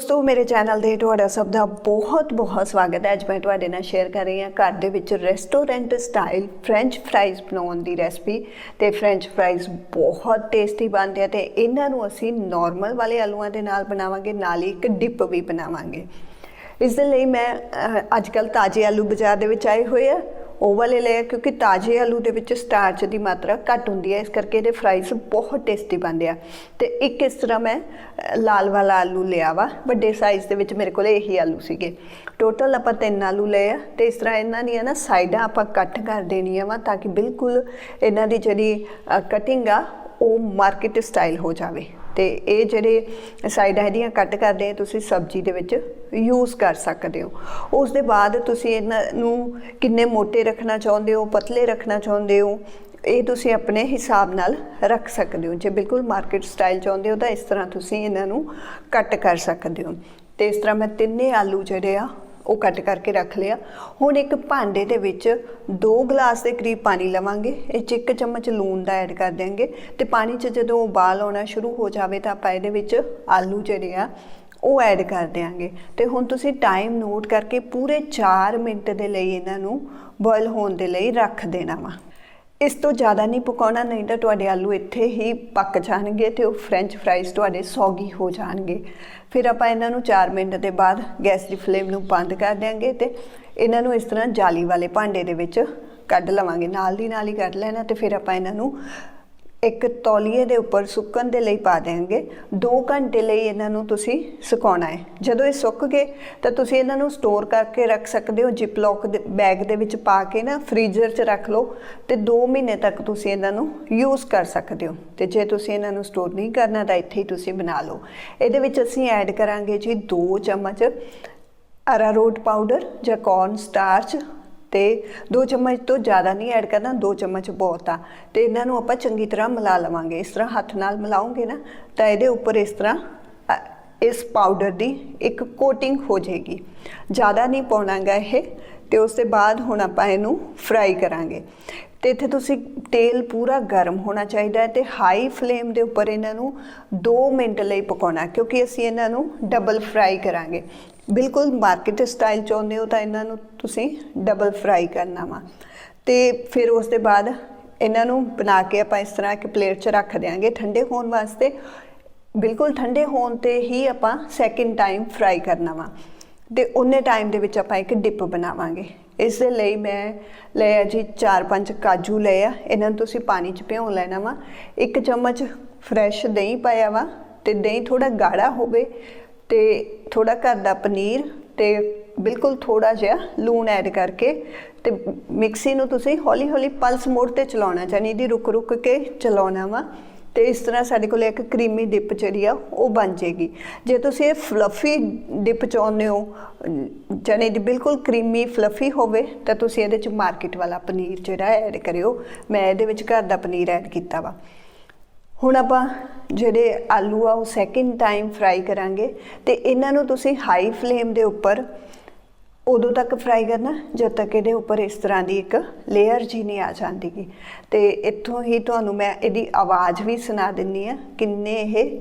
ਦੋਸਤੋ, ਮੇਰੇ ਚੈਨਲ ਤੇ ਤੁਹਾਡਾ ਸਭ ਦਾ ਬਹੁਤ ਬਹੁਤ ਸਵਾਗਤ ਹੈ। ਅੱਜ ਮੈਂ ਤੁਹਾਡੇ ਨਾਲ ਸ਼ੇਅਰ ਕਰ ਰਹੀ ਹਾਂ ਘਰ ਦੇ ਵਿੱਚ ਰੈਸਟੋਰੈਂਟ ਸਟਾਈਲ ਫ੍ਰੈਂਚ ਫ੍ਰਾਈਜ਼ ਬਣਾਉਣ ਦੀ ਰੈਸਪੀ ਤੇ ਫ੍ਰੈਂਚ ਫ੍ਰਾਈਜ਼ ਬਹੁਤ ਟੇਸਟੀ ਬਣਦੇ ਆ ਤੇ ਇਹਨਾਂ ਨੂੰ ਅਸੀਂ ਨਾਰਮਲ ਵਾਲੇ ਆਲੂਆਂ ਦੇ ਨਾਲ ਬਣਾਵਾਂਗੇ, ਨਾਲ ਹੀ ਇੱਕ ਡਿਪ ਵੀ ਬਣਾਵਾਂਗੇ। ਇਸ ਦੇ ਲਈ ਮੈਂ ਅੱਜ ਕੱਲ ਤਾਜ਼ੇ ਆਲੂ ਬਾਜ਼ਾਰ ਦੇ ਵਿੱਚ ਆਏ ਹੋਏ ਆ। ਉਹ ਵਾਲੇ ਲਏ ਆ, ਕਿਉਂਕਿ ਤਾਜ਼ੇ ਆਲੂ ਦੇ ਵਿੱਚ ਸਟਾਰਚ ਦੀ ਮਾਤਰਾ ਘੱਟ ਹੁੰਦੀ ਹੈ, ਇਸ ਕਰਕੇ ਇਹਦੇ ਫਰਾਈਜ਼ ਬਹੁਤ ਟੇਸਟੀ ਬਣਦੇ ਆ। ਤੇ ਇੱਕ ਇਸ ਤਰ੍ਹਾਂ ਮੈਂ ਲਾਲ ਵਾਲਾ ਆਲੂ ਲਿਆ ਵਾ, ਵੱਡੇ ਸਾਈਜ਼ ਦੇ ਵਿੱਚ ਮੇਰੇ ਕੋਲ ਇਹੀ ਆਲੂ ਸੀਗੇ। ਟੋਟਲ ਆਪਾਂ ਤਿੰਨ ਆਲੂ ਲਏ ਆ, ਤੇ ਇਸ ਤਰ੍ਹਾਂ ਇਹਨਾਂ ਦੀਆਂ ਨਾ ਸਾਈਡਾਂ ਆਪਾਂ ਕੱਟ ਕਰ ਦੇਣੀਆਂ ਵਾ, ਤਾਂ ਕਿ ਬਿਲਕੁਲ ਇਹਨਾਂ ਦੀ ਜਿਹੜੀ ਕਟਿੰਗ ਆ, ਉਹ ਮਾਰਕੀਟ ਸਟਾਈਲ ਹੋ ਜਾਵੇ। ਤੇ ਇਹ ਜਿਹੜੇ ਸਾਈਡਾਂ ਇਹਦੀਆਂ ਕੱਟ ਕਰਦੇ, ਤੁਸੀਂ ਸਬਜ਼ੀ ਦੇ ਵਿੱਚ ਯੂਜ਼ ਕਰ ਸਕਦੇ ਹੋ। ਉਸ ਦੇ ਬਾਅਦ ਤੁਸੀਂ ਇਹਨਾਂ ਨੂੰ ਕਿੰਨੇ ਮੋਟੇ ਰੱਖਣਾ ਚਾਹੁੰਦੇ ਹੋ, ਪਤਲੇ ਰੱਖਣਾ ਚਾਹੁੰਦੇ ਹੋ, ਇਹ ਤੁਸੀਂ ਆਪਣੇ ਹਿਸਾਬ ਨਾਲ ਰੱਖ ਸਕਦੇ ਹੋ। ਜੇ ਬਿਲਕੁਲ ਮਾਰਕੀਟ ਸਟਾਈਲ ਚਾਹੁੰਦੇ ਹੋ ਤਾਂ ਇਸ ਤਰ੍ਹਾਂ ਤੁਸੀਂ ਇਹਨਾਂ ਨੂੰ ਕੱਟ ਕਰ ਸਕਦੇ ਹੋ। ਤੇ ਇਸ ਤਰ੍ਹਾਂ ਮੈਂ ਤਿੰਨੇ ਆਲੂ ਜਿਹੜੇ ਆ ਉਹ ਕੱਟ ਕਰਕੇ ਰੱਖ ਲਿਆ। ਹੁਣ ਇੱਕ ਭਾਂਡੇ ਦੇ ਵਿੱਚ 2 ਗਲਾਸ ਦੇ ਕਰੀਬ ਪਾਣੀ ਲਵਾਂਗੇ। ਇਹ 'ਚ ਇੱਕ ਚਮਚ ਲੂਣ ਦਾ ਐਡ ਕਰ ਦਿਆਂਗੇ ਤੇ ਪਾਣੀ 'ਚ ਜਦੋਂ ਉਬਾਲ ਆਉਣਾ ਸ਼ੁਰੂ ਹੋ ਜਾਵੇ ਤਾਂ ਆਪਾਂ ਇਹਦੇ ਵਿੱਚ ਆਲੂ ਜਿਹੜੇ ਆ, ਉਹ ਐਡ ਕਰ ਦਿਆਂਗੇ। ਤੇ ਹੁਣ ਤੁਸੀਂ ਟਾਈਮ ਨੋਟ ਕਰਕੇ ਪੂਰੇ 4 ਮਿੰਟ ਦੇ ਲਈ ਇਹਨਾਂ ਨੂੰ ਬੋਇਲ ਹੋਣ ਦੇ ਲਈ ਰੱਖ ਦੇਣਾ ਵਾ। ਇਸ ਤੋਂ ਜ਼ਿਆਦਾ ਨਹੀਂ ਪਕਾਉਣਾ, ਨਹੀਂ ਤਾਂ ਤੁਹਾਡੇ ਆਲੂ ਇੱਥੇ ਹੀ ਪੱਕ ਜਾਣਗੇ ਤੇ ਉਹ ਫ੍ਰੈਂਚ ਫ੍ਰਾਈਜ਼ ਤੁਹਾਡੇ ਸੌਗੀ ਹੋ ਜਾਣਗੇ। ਫਿਰ ਆਪਾਂ ਇਹਨਾਂ ਨੂੰ 4 ਮਿੰਟ ਦੇ ਬਾਅਦ ਗੈਸ ਦੀ ਫਲੇਮ ਨੂੰ ਬੰਦ ਕਰ ਦਿਆਂਗੇ ਤੇ ਇਹਨਾਂ ਨੂੰ ਇਸ ਤਰ੍ਹਾਂ ਜਾਲੀ ਵਾਲੇ ਭਾਂਡੇ ਦੇ ਵਿੱਚ ਕੱਢ ਲਵਾਂਗੇ। ਨਾਲ ਦੀ ਨਾਲ ਹੀ ਕੱਢ ਲੈਣਾ ਤੇ ਫਿਰ ਆਪਾਂ ਇਹਨਾਂ ਨੂੰ ਇੱਕ ਤੌਲੀਏ ਦੇ ਉੱਪਰ ਸੁੱਕਣ ਦੇ ਲਈ ਪਾ ਦੇਵਾਂਗੇ 2 ਘੰਟੇ ਲਈ ਇਹਨਾਂ ਨੂੰ ਤੁਸੀਂ ਸੁਕਾਉਣਾ ਹੈ। ਜਦੋਂ ਇਹ ਸੁੱਕ ਗਏ ਤਾਂ ਤੁਸੀਂ ਇਹਨਾਂ ਨੂੰ ਸਟੋਰ ਕਰਕੇ ਰੱਖ ਸਕਦੇ ਹੋ ਜਿਪਲੌਕ ਦੇ ਬੈਗ ਦੇ ਵਿੱਚ ਪਾ ਕੇ ਨਾ ਫ੍ਰੀਜ਼ਰ 'ਚ ਰੱਖ ਲਓ ਤੇ 2 ਮਹੀਨੇ ਤੱਕ ਤੁਸੀਂ ਇਹਨਾਂ ਨੂੰ ਯੂਜ਼ ਕਰ ਸਕਦੇ ਹੋ। ਤੇ ਜੇ ਤੁਸੀਂ ਇਹਨਾਂ ਨੂੰ ਸਟੋਰ ਨਹੀਂ ਕਰਨਾ ਤਾਂ ਇੱਥੇ ਹੀ ਤੁਸੀਂ ਬਣਾ ਲਓ। ਇਹਦੇ ਵਿੱਚ ਅਸੀਂ ਐਡ ਕਰਾਂਗੇ ਜੀ 2 ਚਮਚ ਅਰਾਰੋਟ ਪਾਊਡਰ ਜਾਂ ਕੌਰਨ ਸਟਾਰਚ ਤੇ 2 ਚਮਚ ਤੋਂ ਜ਼ਿਆਦਾ ਨਹੀਂ ਐਡ ਕਰਨਾ 2 ਚਮਚ ਬਹੁਤ ਆ। ਤੇ ਇਹਨਾਂ ਨੂੰ ਆਪਾਂ ਚੰਗੀ ਤਰ੍ਹਾਂ ਮਿਲਾ ਲਵਾਂਗੇ। ਇਸ ਤਰ੍ਹਾਂ ਹੱਥ ਨਾਲ ਮਿਲਾਉਂਗੇ ਨਾ ਤਾਂ ਇਹਦੇ ਉੱਪਰ ਇਸ ਤਰ੍ਹਾਂ ਇਸ ਪਾਊਡਰ ਦੀ ਇੱਕ ਕੋਟਿੰਗ ਹੋ ਜਾਏਗੀ। ਜ਼ਿਆਦਾ ਨਹੀਂ ਪਾਉਣਾਗਾ ਇਹ। ਤੇ ਉਸ ਤੋਂ ਬਾਅਦ ਹੁਣ ਆਪਾਂ ਇਹਨੂੰ ਫਰਾਈ ਕਰਾਂਗੇ। ਤੇ ਇੱਥੇ ਤੁਸੀਂ ਤੇਲ ਪੂਰਾ ਗਰਮ ਹੋਣਾ ਚਾਹੀਦਾ ਹੈ ਤੇ ਹਾਈ ਫਲੇਮ ਦੇ ਉੱਪਰ ਇਹਨਾਂ ਨੂੰ 2 ਮਿੰਟ ਲਈ ਪਕਾਉਣਾ, ਕਿਉਂਕਿ ਅਸੀਂ ਇਹਨਾਂ ਨੂੰ ਡਬਲ ਫਰਾਈ ਕਰਾਂਗੇ। ਬਿਲਕੁਲ ਮਾਰਕੀਟ ਸਟਾਈਲ ਚਾਹੁੰਦੇ ਹੋ ਤਾਂ ਇਹਨਾਂ ਨੂੰ ਤੁਸੀਂ ਡਬਲ ਫਰਾਈ ਕਰਨਾ ਵਾ। ਤੇ ਫਿਰ ਉਸ ਦੇ ਬਾਅਦ ਇਹਨਾਂ ਨੂੰ ਬਣਾ ਕੇ ਆਪਾਂ ਇਸ ਤਰ੍ਹਾਂ ਇੱਕ ਪਲੇਟ 'ਚ ਰੱਖ ਦਿਆਂਗੇ ਠੰਡੇ ਹੋਣ ਵਾਸਤੇ। ਬਿਲਕੁਲ ਠੰਡੇ ਹੋਣ ਤੇ ਹੀ ਆਪਾਂ ਸੈਕਿੰਡ ਟਾਈਮ ਫਰਾਈ ਕਰਨਾ ਵਾ। ਤੇ ਉਹਨੇ ਟਾਈਮ ਦੇ ਵਿੱਚ ਆਪਾਂ ਇੱਕ ਡਿਪ ਬਣਾਵਾਂਗੇ। ਇਸ ਦੇ ਲਈ ਮੈਂ ਲਿਆ ਜੀ 4-5 ਕਾਜੂ ਲਏ ਆ। ਇਹਨਾਂ ਨੂੰ ਤੁਸੀਂ ਪਾਣੀ 'ਚ ਭਿਉਂ ਲੈਣਾ ਵਾ। ਇੱਕ ਚਮਚ ਫਰੈਸ਼ ਦਹੀਂ ਪਾਇਆ ਵਾ ਤੇ ਦਹੀਂ ਥੋੜਾ ਗਾੜਾ ਹੋਵੇ ਤੇ ਥੋੜਾ ਘਰ ਦਾ ਪਨੀਰ ਤੇ ਬਿਲਕੁਲ ਥੋੜਾ ਜਿਹਾ ਲੂਣ ਐਡ ਕਰਕੇ ਤੇ ਮਿਕਸੀ ਨੂੰ ਤੁਸੀਂ ਹੌਲੀ ਹੌਲੀ ਪਲਸ ਮੋਡ ਤੇ ਚਲਾਉਣਾ ਚਾਹੀਦੀ ਦੀ ਰੁਕ ਰੁਕ ਕੇ ਚਲਾਉਣਾ ਵਾ। ਤੇ ਇਸ ਤਰ੍ਹਾਂ ਸਾਡੇ ਕੋਲ ਇੱਕ ਕਰੀਮੀ ਡਿਪ ਜਿਹੜੀ ਆ, ਉਹ ਬਣ ਜੇਗੀ। ਜੇ ਤੁਸੀਂ ਇਹ ਫਲਫੀ ਡਿਪ ਚਾਹੁੰਦੇ ਹੋ ਚਨੇ ਦੀ ਬਿਲਕੁਲ ਕਰੀਮੀ ਫਲਫੀ ਹੋਵੇ, ਤਾਂ ਤੁਸੀਂ ਇਹਦੇ ਚ ਮਾਰਕੀਟ ਵਾਲਾ ਪਨੀਰ ਜਿਹੜਾ ਐਡ ਕਰਿਓ। ਮੈਂ ਇਹਦੇ ਵਿੱਚ ਘਰ ਦਾ ਪਨੀਰ ਐਡ ਕੀਤਾ ਵਾ। ਹੁਣ ਆਪਾਂ ਜਿਹੜੇ ਆਲੂ ਆ, ਉਹ ਸੈਕਿੰਡ ਟਾਈਮ ਫਰਾਈ ਕਰਾਂਗੇ। ਤੇ ਇਹਨਾਂ ਨੂੰ ਤੁਸੀਂ ਹਾਈ ਫਲੇਮ ਦੇ ਉੱਪਰ ਉਦੋਂ ਤੱਕ ਫਰਾਈ ਕਰਨਾ, ਜਦ ਤੱਕ ਇਹਦੇ ਉੱਪਰ ਇਸ ਤਰ੍ਹਾਂ ਦੀ ਇੱਕ ਲੇਅਰ ਜੀ ਨਹੀਂ ਆ ਜਾਂਦੀਗੀ। ਤੇ ਇੱਥੋਂ ਹੀ ਤੁਹਾਨੂੰ ਮੈਂ ਇਹਦੀ ਆਵਾਜ਼ ਵੀ ਸੁਣਾ ਦਿੰਨੀ ਆ, ਕਿੰਨੇ ਇਹ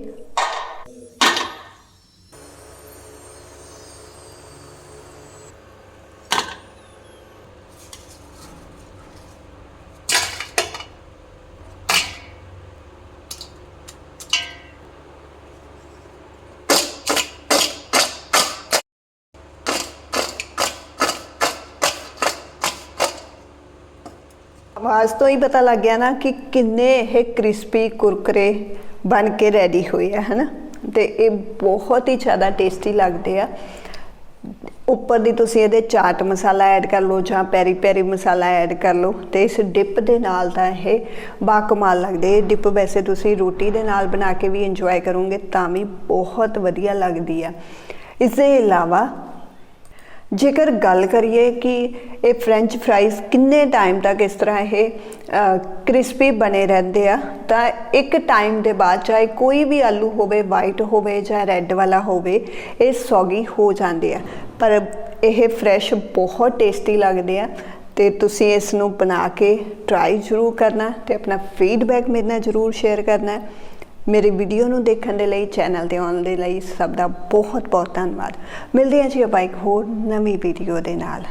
ਆਵਾਜ਼ ਤੋਂ ਹੀ ਪਤਾ ਲੱਗ ਗਿਆ ਨਾ ਕਿ ਕਿੰਨੇ ਇਹ ਕ੍ਰਿਸਪੀ ਕੁਰਕਰੇ ਬਣ ਕੇ ਰੈਡੀ ਹੋਏ ਆ, ਹਨਾ? ਤੇ ਇਹ ਬਹੁਤ ਹੀ ਜ਼ਿਆਦਾ ਟੇਸਟੀ ਲੱਗਦੇ ਆ। ਉੱਪਰ ਦੀ ਤੁਸੀਂ ਇਹਦੇ ਚਾਟ ਮਸਾਲਾ ਐਡ ਕਰ ਲਓ ਜਾਂ ਪੈਰੀ ਪੈਰੀ ਮਸਾਲਾ ਐਡ ਕਰ ਲਓ ਤੇ ਇਸ ਡਿਪ ਦੇ ਨਾਲ ਤਾਂ ਇਹ ਬਾਕਮਾਲ ਲੱਗਦੇ ਇਹ ਡਿਪ ਵੈਸੇ ਤੁਸੀਂ ਰੋਟੀ ਦੇ ਨਾਲ ਬਣਾ ਕੇ ਵੀ ਇੰਜੋਏ ਕਰੋਗੇ ਤਾਂ ਵੀ ਬਹੁਤ ਵਧੀਆ ਲੱਗਦੀ ਆ। ਇਸ ਦੇ ਇਲਾਵਾ ਜੇਕਰ ਗੱਲ ਕਰੀਏ ਕਿ ਇਹ ਫ੍ਰੈਂਚ ਫ੍ਰਾਈਜ਼ ਕਿੰਨੇ ਟਾਈਮ ਤੱਕ ਇਸ ਤਰ੍ਹਾਂ ਇਹ ਕ੍ਰਿਸਪੀ ਬਣੇ ਰਹਿੰਦੇ ਆ, ਤਾਂ ਇੱਕ ਟਾਈਮ ਦੇ ਬਾਅਦ ਚਾਹੇ ਕੋਈ ਵੀ ਆਲੂ ਹੋਵੇ ਵਾਈਟ ਹੋਵੇ ਜਾਂ ਰੈੱਡ ਵਾਲਾ ਹੋਵੇ, ਇਹ ਸੌਗੀ ਹੋ ਜਾਂਦੇ ਆ। ਪਰ ਇਹ ਫਰੈਸ਼ ਬਹੁਤ ਟੇਸਟੀ ਲੱਗਦੇ ਆ ਤੇ ਤੁਸੀਂ ਇਸ ਨੂੰ ਬਣਾ ਕੇ ਟਰਾਈ ਜ਼ਰੂਰ ਕਰਨਾ ਤੇ ਆਪਣਾ ਫੀਡਬੈਕ ਮੇਰੇ ਨਾਲ ਜ਼ਰੂਰ ਸ਼ੇਅਰ ਕਰਨਾ। ਮੇਰੀ ਵੀਡੀਓ ਨੂੰ ਦੇਖਣ ਦੇ ਲਈ ਚੈਨਲ ਤੇ ਆਉਣ ਦੇ ਲਈ ਸਭ ਦਾ ਬਹੁਤ ਬਹੁਤ ਧੰਨਵਾਦ। ਮਿਲਦੇ ਹਾਂ ਜੀ ਆਪਾਂ ਇੱਕ ਹੋਰ ਨਵੀਂ ਵੀਡੀਓ ਦੇ ਨਾਲ।